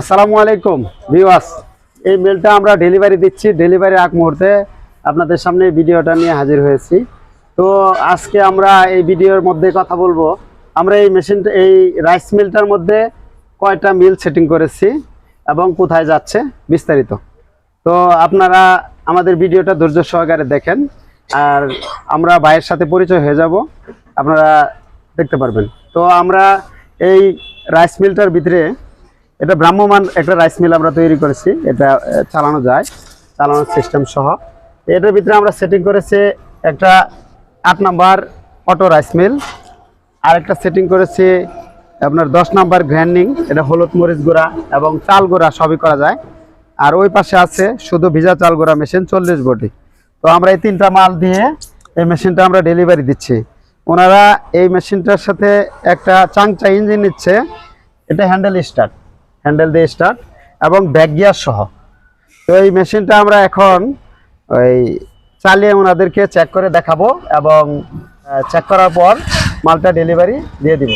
আসসালামু আলাইকুম, ভিউয়ার্স। এই মেলটা আমরা ডেলিভারি দিচ্ছি ডেলিভারি আগ মুহূর্তে আপনাদের সামনে ভিডিওটা নিয়ে হাজির হয়েছি। তো আজকে আমরা এই ভিডিওর মধ্যে কথা বলব। আমরা এই মেশিনটা এই রাইস মিলটার মধ্যে কয়টা মিল সেটিং করেছি এবং কোথায় যাচ্ছে বিস্তারিত। তো আপনারা আমাদের ভিডিওটা ধৈর্য সহকারে দেখেন। আর আমরা ভাইয়ের সাথে পরিচয় হয়ে যাব। আপনারা দেখতে পারবেন। তো আমরা এই রাইস মিলটার ভিতরে এটা ভ্রাম্যমান একটা রাইস মিল আমরা তৈরি করেছি। এটা চালানো যায়, চালানোর সিস্টেম সহ। এটার ভিতরে আমরা সেটিং করেছি একটা আট নাম্বার অটো রাইস মিল আর একটা সেটিং করেছি আপনার দশ নাম্বার গ্র্যান্ডিং এটা হলুদ মরিচ গুঁড়া এবং চাল গুঁড়া সবই করা যায়। আর ওই পাশে আছে শুধু ভিজা চাল গুঁড়া মেশিন চল্লিশ বটি। তো আমরা এই তিনটা মাল দিয়ে এই মেশিনটা আমরা ডেলিভারি দিচ্ছি। ওনারা এই মেশিনটার সাথে একটা চাংচা ইঞ্জিন নিচ্ছে, এটা হ্যান্ডেল স্টার্ট হ্যান্ডেল দিয়ে স্টার্ট এবং ব্যাক গিয়ার সহ। তো এই মেশিনটা আমরা এখন ওই চালিয়ে ওনাদেরকে চেক করে দেখাবো এবং চেক করার পর মালটা ডেলিভারি দিয়ে দিব।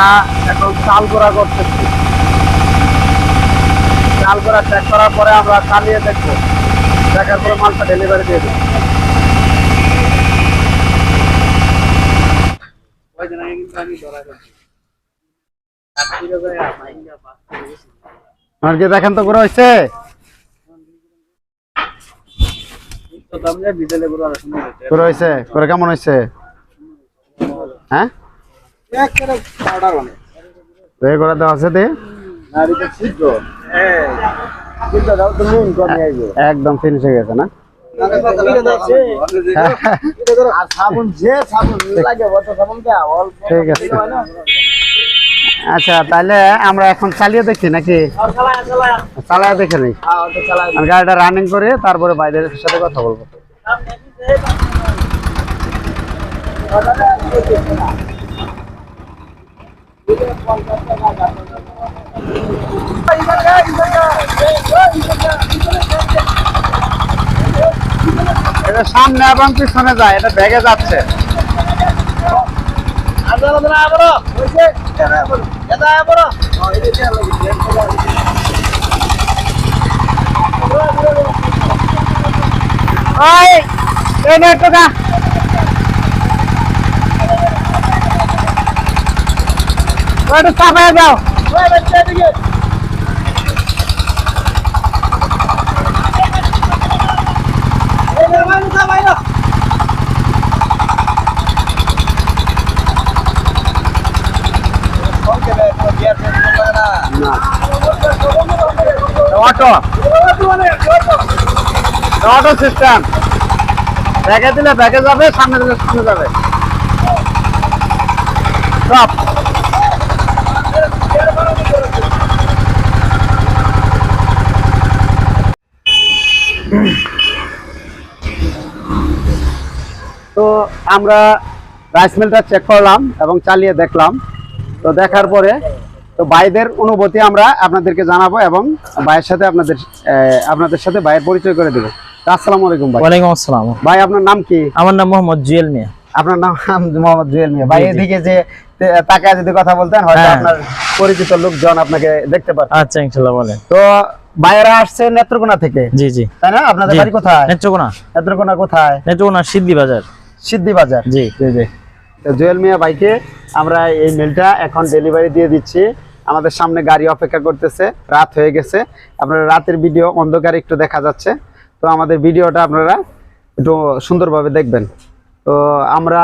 আমরা এখন চাল গোড়া করতেছি। চাল গোড়া চেক করার পরে আমরা চালিয়ে দেখব। দেখার পরে মালটা ডেলিভারি দিয়ে দেবো। আর কি দেখেন তো করে হয়েছে করে হয়েছে করে কেমন হয়েছে হ্যাঁ? রে করে দেওয়া আছে দে একদম ফিনিশ হয়ে গেছে না? ঠিক আছে। আচ্ছা তাহলে আমরা এখন চালিয়ে দেখি নাকি? চালায় দেখে নেই। আমি গাড়িটা রানিং করে তারপরে বাইরের সাথে কথা বলব। এটা সামনে এবং পিছনে যায় এটা ব্যাগে যাচ্ছে। ওই এই নে ওটা চাপায় দাও। অটো অটো সিস্টেম ব্যাগে দিলে ব্যাগে যাবে সামনে দিলে সামনে যাবে। সব তো আমরা রাইস মিলটা চেক করলাম এবং চালিয়ে দেখলাম। তো দেখার পরে তো ভাইদের অনুভূতি আমরা আপনাদেরকে জানাব এবং ভাইয়ের সাথে আপনাদের আপনাদের সাথে ভাইয়ের পরিচয় করে দেবো। আসসালামু আলাইকুম ভাই। ওয়ালাইকুম আসসালাম। ভাই আপনার নাম কি? আমার নাম মোহাম্মদ জুয়েল মিয়া। আপনার নাম মোহাম্মদ জুয়েল মিয়া। ভাই। এদিকে যে তাকায় যদি কথা বলতেন হয়তো হ্যাঁ। আপনার পরিচিত লোকজন আপনাকে দেখতে পারে আচ্ছা ইনশাল্লাহ বলেন। তো ভাইয়েরা আসছে নেত্রকোনা থেকে। জি জি। তাই না? আপনাদের বাড়ি কোথায়? নেত্রকোনা। নেত্রকোনা কোথায়? নেত্রকোনা সিদ্ধি বাজার। সিদ্ধি বাজার জি। জি জি। তো জুয়েল মিয়া ভাইকে আমরা এই মেলটা এখন ডেলিভারি দিয়ে দিচ্ছি। আমাদের সামনে গাড়ি অপেক্ষা করতেছে রাত হয়ে গেছে। আপনারা রাতের ভিডিও অন্ধকারে একটু দেখা যাচ্ছে। তো আমাদের ভিডিওটা আপনারা একটু সুন্দরভাবে দেখবেন। তো আমরা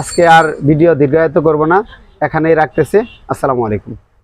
আজকে আর ভিডিও দীর্ঘায়িত করব না। এখানেই রাখতেছি। আসসালামু আলাইকুম।